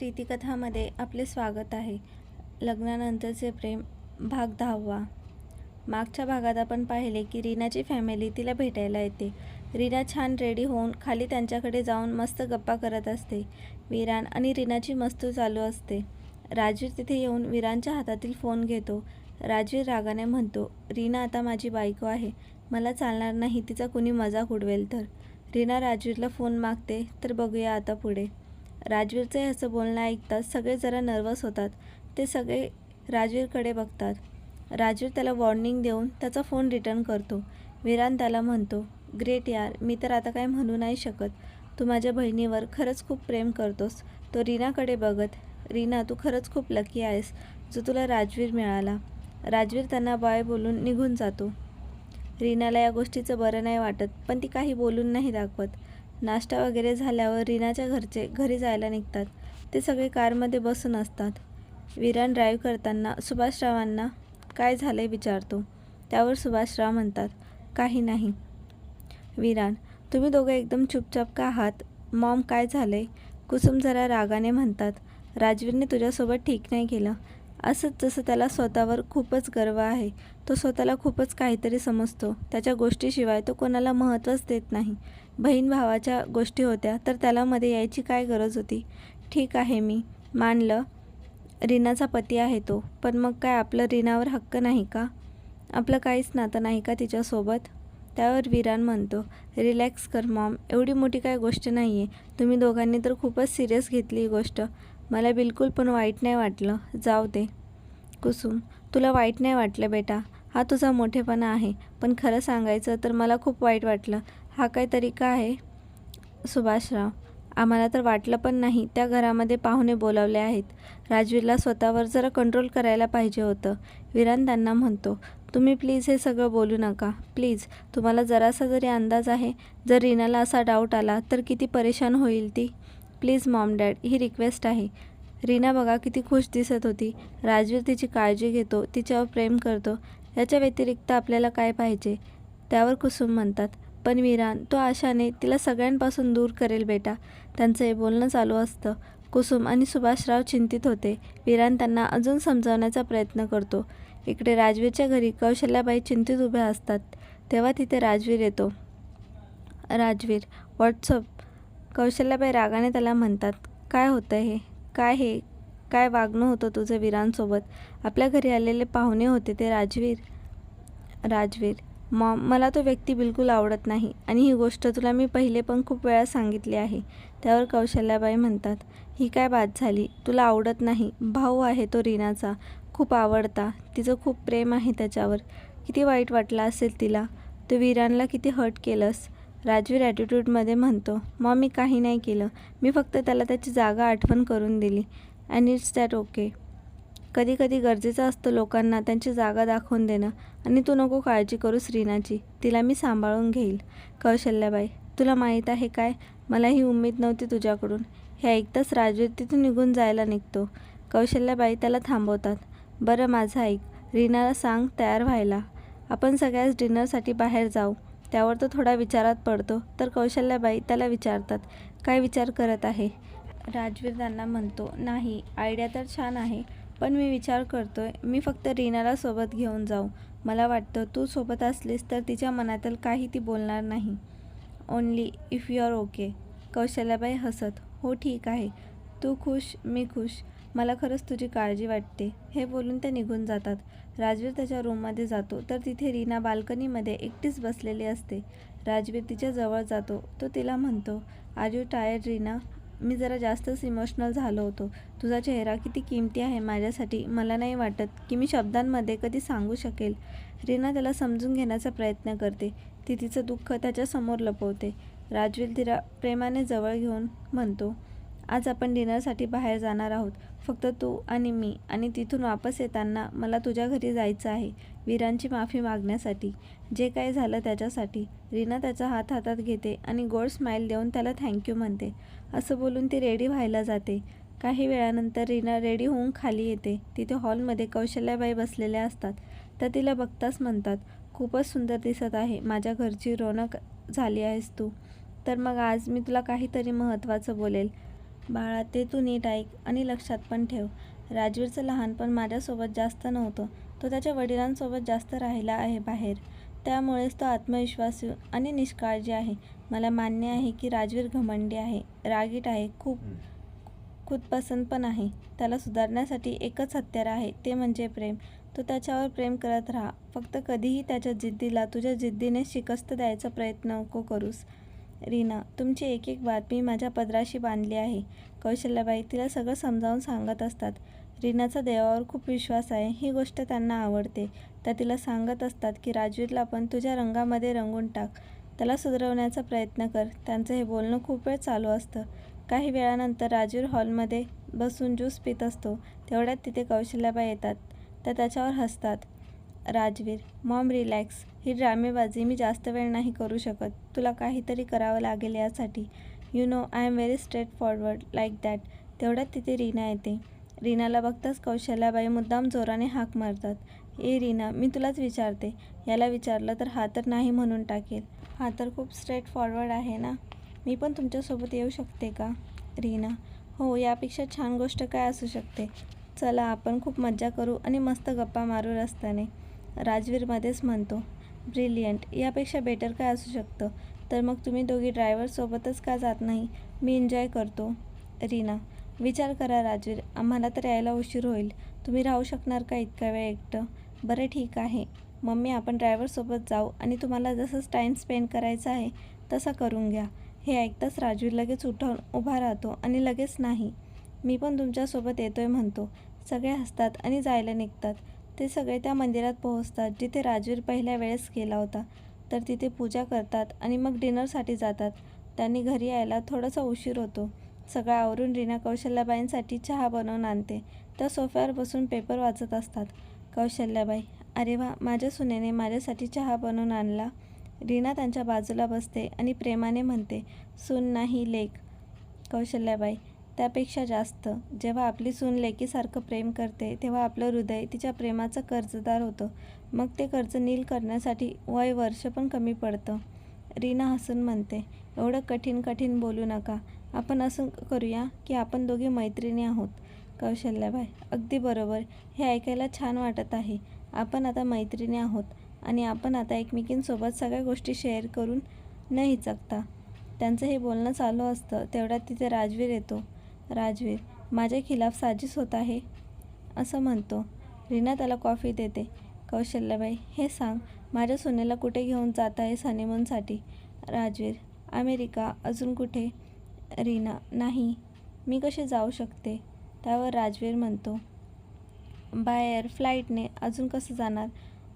प्रीतिकथामध्ये आपले स्वागत आहे. लग्नानंतरचे प्रेम भाग दहावा. मागच्या भागात आपण पाहिले की रीनाची फॅमिली तिला भेटायला येते. रीना छान रेडी होऊन खाली त्यांच्याकडे जाऊन मस्त गप्पा करत असते. विरान आणि रीनाची मस्तू चालू असते. राजवीर तिथे येऊन विरानच्या हातातील फोन घेतो. राजवीर रागाने म्हणतो रीना आता माझी बायको आहे. मला चालणार नाही तिचा कुणी मजाक उडवेल तर. रीना राजवीरला फोन मागते तर बघूया आता पुढे. राजवीरचं ह्याचं असं बोलणं ऐकताच सगळे जरा नर्वस होतात. ते सगळे राजवीरकडे बघतात. राजवीर त्याला वॉर्निंग देऊन त्याचा फोन रिटर्न करतो. विरान त्याला म्हणतो ग्रेट यार मी तर आता काय म्हणू नाही शकत. तू माझ्या बहिणीवर खरंच खूप प्रेम करतोस. तो रीनाकडे बघत रीना तू खरंच खूप लकी आहेस जो तुला राजवीर मिळाला. राजवीर त्यांना बाय बोलून निघून जातो. रीनाला या गोष्टीचं बरं नाही वाटत पण ती काही बोलून नाही दाखवत. नाश्ता वगैरे झाल्यावर रीनाच्या घरचे घरी जायला निघतात. ते सगळे कारमध्ये बसून असतात. विरान ड्राईव्ह करताना सुभाषरावांना काय झालं विचारतो. त्यावर सुभाषराव म्हणतात काही नाही. विरान तुम्ही दोघं एकदम चुपचाप का आहात? मॉम काय झालंय? कुसुम जरा रागाने म्हणतात राजवीरने तुझ्यासोबत ठीक नाही केलं. असंच जसं त्याला स्वतःवर खूपच गर्व आहे तो स्वतःला खूपच काहीतरी समजतो. त्याच्या गोष्टीशिवाय तो कोणाला महत्त्वच देत नाही. बहीण भावाच्या गोष्टी होत्या तर त्याला मध्ये यायची काय गरज होती? ठीक आहे मी मानलं. रीनाचा पती आहे तो पण मग काय आपलं रीनावर हक्क नाही का? आपलं काहीच नातं नाही का तिच्यासोबत? त्यावर विरान म्हणतो रिलॅक्स कर मॉम एवढी मोठी काय गोष्ट नाही आहे तुम्ही दोघांनी तर खूपच सिरियस घेतली ही गोष्ट. मला बिलकुल पण वाईट नाही वाटलं. जाऊ दे. कुसुम तुला वाईट नाही वाटलं बेटा. हा तुझा मोठेपणा आहे. पण खरं सांगायचं तर मला खूप वाईट वाटलं. हा काय तरीका आहे? सुभाषराव आम्हाला तर वाटलं पण नाही. त्या घरामध्ये पाहुणे बोलावले आहेत. राजवीरला स्वतःवर जरा कंट्रोल करायला पाहिजे होतं. विरान त्यांना म्हणतो तुम्ही प्लीज हे सगळं बोलू नका. प्लीज तुम्हाला जरासा जरी अंदाज आहे जर रीनाला असा डाऊट आला तर किती परेशान होईल ती. प्लीज मॉम डॅड ही रिक्वेस्ट आहे. रीना बघा किती खुश दिसत होती. राजवीर तिची काळजी घेतो तिच्यावर प्रेम करतो. याच्या व्यतिरिक्त आपल्याला काय पाहिजे? त्यावर कुसुम म्हणतात. पण विरान तो आशाने तिला सगळ्यांपासून दूर करेल बेटा. त्यांचं हे बोलणं चालू असतं. कुसुम आणि सुभाषराव चिंतित होते. विरान त्यांना अजून समजावण्याचा प्रयत्न करतो. इकडे राजवीरच्या घरी कौशल्याबाई चिंतित उभ्या असतात. तेव्हा तिथे राजवीर येतो. राजवीर व्हॉट्सअप कौशल्याबाई रागाने त्याला म्हणतात काय होतं हे? काय हे? काय वागणं होतं तुझं वीरांसोबत? आपल्या घरी आलेले पाहुणे होते ते राजवीर. राजवीर मॉ मला तो व्यक्ती बिलकुल आवडत नाही आणि ही गोष्ट तुला मी पहिले पण खूप वेळा सांगितली आहे. त्यावर कौशल्याबाई म्हणतात ही काय बात झाली? तुला आवडत नाही. भाऊ आहे तो रीनाचा. खूप आवडता. तिचं खूप प्रेम आहे त्याच्यावर. किती वाईट वाटलं असेल तिला. तू वीरांना किती हर्ट केलंस. राजवीर ॲटिट्यूडमध्ये म्हणतो मग मी काही नाही केलं. मी फक्त त्याला त्याची जागा आठवण करून दिली. अँड इट्स दॅट ओके कधी कधी गरजेचं असतं लोकांना त्यांची जागा दाखवून देणं. आणि तू नको काळजी करू श्रीनाची. तिला मी सांभाळून घेईल. कौशल्याबाई तुला माहीत आहे काय? मला ही उमेद नव्हती तुझ्याकडून. हे ऐकताच राजवीर तिथून निघून जायला निघतो. कौशल्याबाई त्याला थांबवतात. बरं माझं ऐक. रीनाला सांग तयार व्हायला. आपण सगळ्याच डिनरसाठी बाहेर जाऊ. त्यावर तो थोडा विचारात पडतो. तर कौशल्याबाई त्याला विचारतात काय विचार करत आहे? राजवीर त्यांना म्हणतो नाही आयडिया तर छान आहे पण मी विचार करतोय. मी फक्त रीनाला सोबत घेऊन जाऊ. मला वाटतं तू सोबत असलीस तर तिच्या मनातील काही ती बोलणार नाही. Only if you are okay Kaushalyabai हसत हो ठीक आहे. तू खुश मी खुश. मला खरंच तुझी काळजी वाटते. हे बोलून ते निघून जातात. राजवीर त्याच्या रूममध्ये जातो. तर तिथे रीना बाल्कनीमध्ये एकटीच बसलेली असते. राजवीर तिच्या जवळ जातो. तो तिला म्हणतो आर यू टायर्ड रीना? मी जरा जास्तच इमोशनल झालो होतो. तुझा चेहरा किती किमती आहे माझ्यासाठी मला नाही वाटत की मी शब्दांमध्ये कधी सांगू शकेल. रीना त्याला समजून घेण्याचा प्रयत्न करते. ती तिचं दुःख त्याच्यासमोर लपवते. राजवीर तिला प्रेमाने जवळ घेऊन म्हणतो आज आपण डिनरसाठी बाहेर जाणार आहोत. फक्त तू आणि मी आणि तिथून वापस येताना मला तुझ्या घरी जायचं आहे वीरांची माफी मागण्यासाठी. जे काही झालं त्याच्यासाठी. रीना त्याचा हात हातात घेते आणि गोड स्माईल देऊन त्याला थँक्यू म्हणते. असं बोलून ती रेडी व्हायला जाते. काही वेळानंतर रीना रेडी होऊन खाली येते. तिथे हॉलमध्ये कौशल्याबाई बसलेल्या असतात. तर तिला बघताच म्हणतात खूपच सुंदर दिसत आहे. माझ्या घरची रौनक झाली आहेस तू. तर मग आज मी तुला काहीतरी महत्त्वाचं बोलेल. बाळा ते तू नीट ऐक आणि लक्षात पण ठेव. राजवीरचं लहानपण माझ्यासोबत जास्त नव्हतं. तो त्याच्या वडिलांसोबत जास्त राहिला आहे बाहेर. त्यामुळेच तो आत्मविश्वासू आणि निष्काळजी आहे. मला मान्य आहे की राजवीर घमंडी आहे रागीट आहे खूप खुदपसंत पण आहे. त्याला सुधारण्यासाठी एकच हत्यार आहे ते म्हणजे प्रेम. तू त्याच्यावर प्रेम करत राहा. फक्त कधीही त्याच्या जिद्दीला तुझ्या जिद्दीने शिकस्त द्यायचा प्रयत्न नको करूस. रीना तुमची एक एक बातमी माझ्या पदराशी बांधली आहे. कौशल्याबाई तिला सगळं समजावून सांगत असतात. रीनाचा देवावर खूप विश्वास आहे ही गोष्ट त्यांना आवडते. त्या तिला सांगत असतात की राजवीरला पण तुझ्या रंगामध्ये रंगून टाक. त्याला सुधारवण्याचा प्रयत्न कर. त्यांचं हे बोलणं खूप वेळ चालू असतं. काही वेळानंतर राजवीर हॉलमध्ये बसून ज्यूस पित असतो. तेवढ्यात तिथे कौशल्याबाई येतात. त्या त्याच्यावर हसतात. Rajveer mom relax. ही ड्रामेबाजी मी जास्त वेळ नाही करू शकत. तुला काहीतरी करावं लागेल यासाठी. You know I am very straightforward like that. तेवढ्यात तिथे रीना येते. रीनाला बघताच कौशल्याबाई मुद्दाम जोराने हाक मारतात. ए रीना मी तुलाच विचारते. याला विचारलं तर हा तर नाही म्हणून टाकेल. हा तर खूप स्ट्रेट फॉरवर्ड आहे ना? मी पण तुमच्यासोबत येऊ शकते का? रीना हो यापेक्षा छान गोष्ट काय असू शकते? चला आपण खूप मज्जा करू आणि मस्त गप्पा मारू रस्त्याने. राजवीरमध्येच म्हणतो ब्रिलियंट यापेक्षा बेटर काय असू शकतं? तर मग तुम्ही दोघी ड्रायव्हरसोबतच का जात नाही? मी एन्जॉय करतो. रीना विचार करा राजवीर आम्हाला तर यायला उशीर होईल. तुम्ही राहू शकणार का इतका वेळ एकटं? बरं ठीक आहे. मम्मी आपण ड्रायव्हरसोबत जाऊ आणि तुम्हाला जसं टाईम स्पेंड करायचा आहे तसा करून घ्या. हे ऐकताच राजवीर लगेच उठवून उभा राहतो आणि लगेच नाही. मी पण तुमच्यासोबत येतोय म्हणतो. सगळे हसतात आणि जायला निघतात. ते सगळे त्या मंदिरात पोहोचतात जिथे राजवीर पहिल्या वेळेस गेला होता. तर तिथे पूजा करतात आणि मग डिनरसाठी जातात. त्यांनी घरी यायला थोडासा उशीर होतो. सगळं आवरून रीना कौशल्याबाईंसाठी चहा बनवून आणते. त्या सोफ्यावर बसून पेपर वाचत असतात. कौशल्याबाई अरे वा माझ्या सुनेने माझ्यासाठी चहा बनवून आणला. रीना त्यांच्या बाजूला बसते आणि प्रेमाने म्हणते सून नाही लेक कौशल्याबाई त्यापेक्षा जास्त. जेव्हा आपली सून लेकीसारखं प्रेम करते तेव्हा आपलं हृदय तिच्या प्रेमाचं कर्जदार होतं. मग ते कर्ज नील करण्यासाठी वय वर्ष पण कमी पडतं. रीना हसून म्हणते एवढं कठीण कठीण बोलू नका. आपण असं करूया की आपण दोघी मैत्रिणी आहोत. कौशल्याबाई अगदी बरोबर. हे ऐकायला छान वाटत आहे. आपण आता मैत्रिणी आहोत आणि आपण आता एकमेकींसोबत सगळ्या गोष्टी शेअर करून न हिचकता त्यांचं हे बोलणं चालू असतं तेवढ्यात तिथे राजवीर येतो. राजवीर माझ्या खिलाफ साजिश होत आहे. असं म्हणतो. रीना त्याला कॉफी देते. कौशल्याबाई हे सांग माझ्या सुनेला कुठे घेऊन जात आहेस हनीमूनसाठी राजवीर अमेरिका अजून कुठे? रीना नाही. मी कसे जाऊ शकते? त्यावर राजवीर म्हणतो. बाहेर फ्लाईटने अजून कसं जाणार?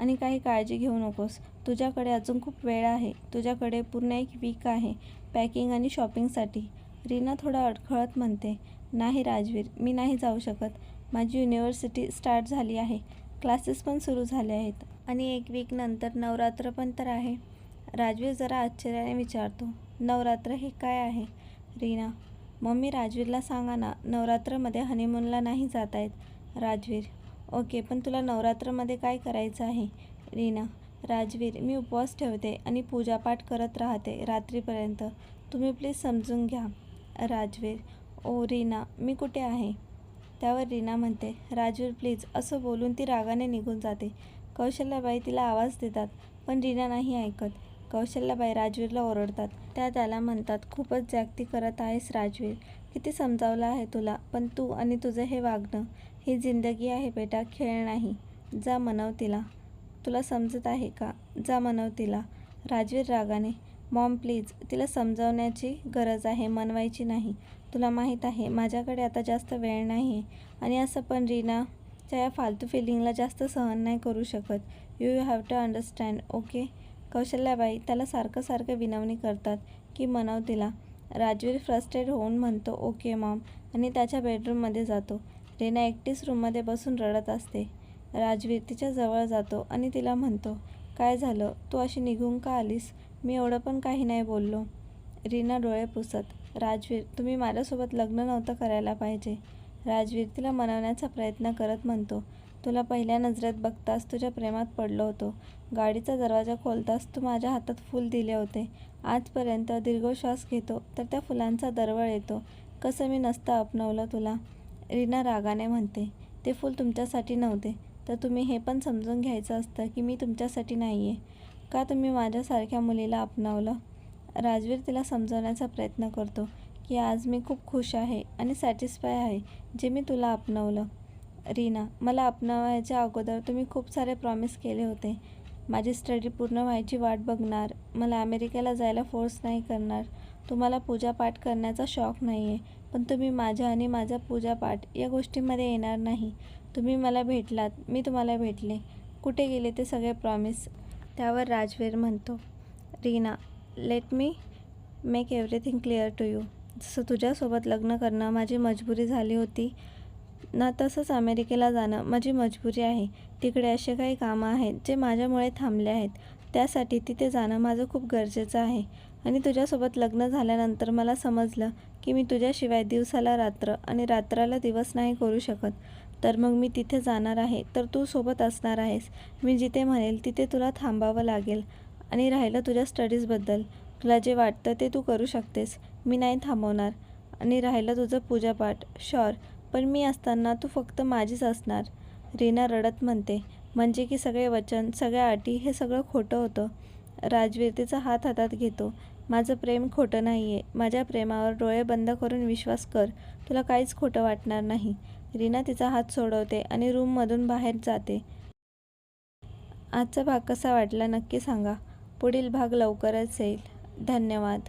आणि काही काळजी घेऊ नकोस. तुझ्याकडे अजून खूप वेळ आहे. तुझ्याकडे पूर्ण एक वीक आहे. पॅकिंग आणि शॉपिंगसाठी. रीना थोडा अडखळत म्हणते नाही राजवीर मी नाही जाऊ शकत. माझी युनिव्हर्सिटी स्टार्ट झाली आहे. क्लासेस पण सुरू झाले आहेत. आणि एक वीक नंतर नवरात्र पण तर आहे. राजवीर जरा आश्चर्याने विचारतो नवरात्र हे काय आहे? रीना मम्मी राजवीरला सांगा ना नवरात्रमध्ये हनीमूनला नाही जात आहेत. राजवीर ओके पण तुला नवरात्रमध्ये काय करायचं आहे? रीना राजवीर मी उपवास ठेवते आणि पूजापाठ करत राहते रात्रीपर्यंत. तुम्ही प्लीज समजून घ्या. राजवीर ओ रीना मी कुठे आहे? त्यावर रीना म्हणते राजवीर प्लीज असं बोलून ती रागाने निघून जाते. कौशल्याबाई तिला आवाज देतात पण रीना नाही ऐकत. कौशल्याबाई राजवीरला ओरडतात. त्या त्याला म्हणतात खूपच जागती करत आहेस राजवीर. किती समजावलं आहे तुला पण तू आणि तुझं हे वागणं. ही जिंदगी आहे बेटा खेळ नाही. जा मनव तिला. तुला समजत आहे का? जा मनव तिला. राजवीर रागाने मॉम प्लीज तिला समजावण्याची गरज आहे मनवायची नाही. तुला माहीत आहे माझ्याकडे आता जास्त वेळ नाही आहे आणि असं पण रीनाच्या या फालतू फिलिंगला जास्त सहन नाही करू शकत. You you have to understand okay Kaushalyabai त्याला सारखं सारखं विनवणी करतात की मनव तिला राजवीर फ्रस्ट्रेट होऊन म्हणतो ओके मॉम आणि त्याच्या बेडरूममध्ये जातो. रीना एकटीच रूममध्ये बसून रडत असते. राजवीर तिच्या जवळ जातो आणि तिला म्हणतो काय झालं? तू अशी निघून का आलीस? मी एवढं पण काही नाही बोललो. रीना डोळे पुसत राजवीर तुम्ही माझ्यासोबत लग्न नव्हतं करायला पाहिजे. राजवीर तिला मनवण्याचा प्रयत्न करत म्हणतो. तुला पहिल्या नजरेत बघताच तुझ्या प्रेमात पडलो होतो. गाडीचा दरवाजा खोलताच तू माझ्या हातात फूल दिले होते. आजपर्यंत दीर्घ श्वास घेतो तर त्या फुलांचा दरवळ येतो. कसं मी नसतं अपनवलं तुला? रीना रागाने म्हणते. ते फूल तुमच्यासाठी नव्हते. तर तुम्ही हे पण समजून घ्यायचं असतं की मी तुमच्यासाठी नाही आहे का तुम्ही माझ्यासारख्या मुलीला अपनावलं? राजवीर तिला समजवण्याचा प्रयत्न करतो की आज मी खूप खुश आहे आणि सॅटिस्फाय आहे जे मी तुला अपनवलं. रीना मला अपनावायच्या अगोदर तुम्ही खूप सारे प्रॉमिस केले होते. माझी स्टडी पूर्ण व्हायची वाट बघणार. मला अमेरिकेला जायला फोर्स नाही करणार. तुम्हाला पूजापाठ करण्याचा शौक नाही आहे पण तुम्ही माझ्या आणि माझा पूजापाठ या गोष्टीमध्ये येणार नाही. तुम्ही मला भेटलात. मी तुम्हाला भेटले. कुठे गेले ते सगळे प्रॉमिस त्यावर राजवीर म्हणतो Reena let me make everything clear to you जसं तुझ्यासोबत लग्न करणं माझी मजबुरी झाली होती ना तसंच अमेरिकेला जाणं माझी मजबुरी आहे. तिकडे असे काही कामं आहेत जे माझ्यामुळे थांबले आहेत. त्यासाठी तिथे जाणं माझं खूप गरजेचं आहे. आणि तुझ्यासोबत लग्न झाल्यानंतर मला समजलं की मी तुझ्याशिवाय दिवसाला रात्र आणि रात्राला दिवस नाही करू शकत. तर मग मी तिथे जाणार आहे. तर तू सोबत असणार आहेस. मी जिथे म्हणेल तिथे तुला थांबावं लागेल आणि राहिलं तुझ्या स्टडीजबद्दल तुला जे वाटतं ते तू करू शकतेस. मी नाही थांबवणार आणि राहिलं तुझं पूजापाठ शॉर पण मी असताना तू फक्त माझीच असणार. रीना रडत म्हणते म्हणजे की सगळे वचन सगळ्या अटी हे सगळं खोटं होतं. राजवीर तिचा हात हातात घेतो. माझं प्रेम खोटं नाही आहे माझ्या प्रेमावर डोळे बंद करून विश्वास कर. तुला काहीच खोटं वाटणार नाही. रीना तिचा हात सोडवते आणि रूममधून बाहेर जाते. आजचा भाग कसा वाटला नक्की सांगा. पुढील भाग लवकरच येईल. धन्यवाद.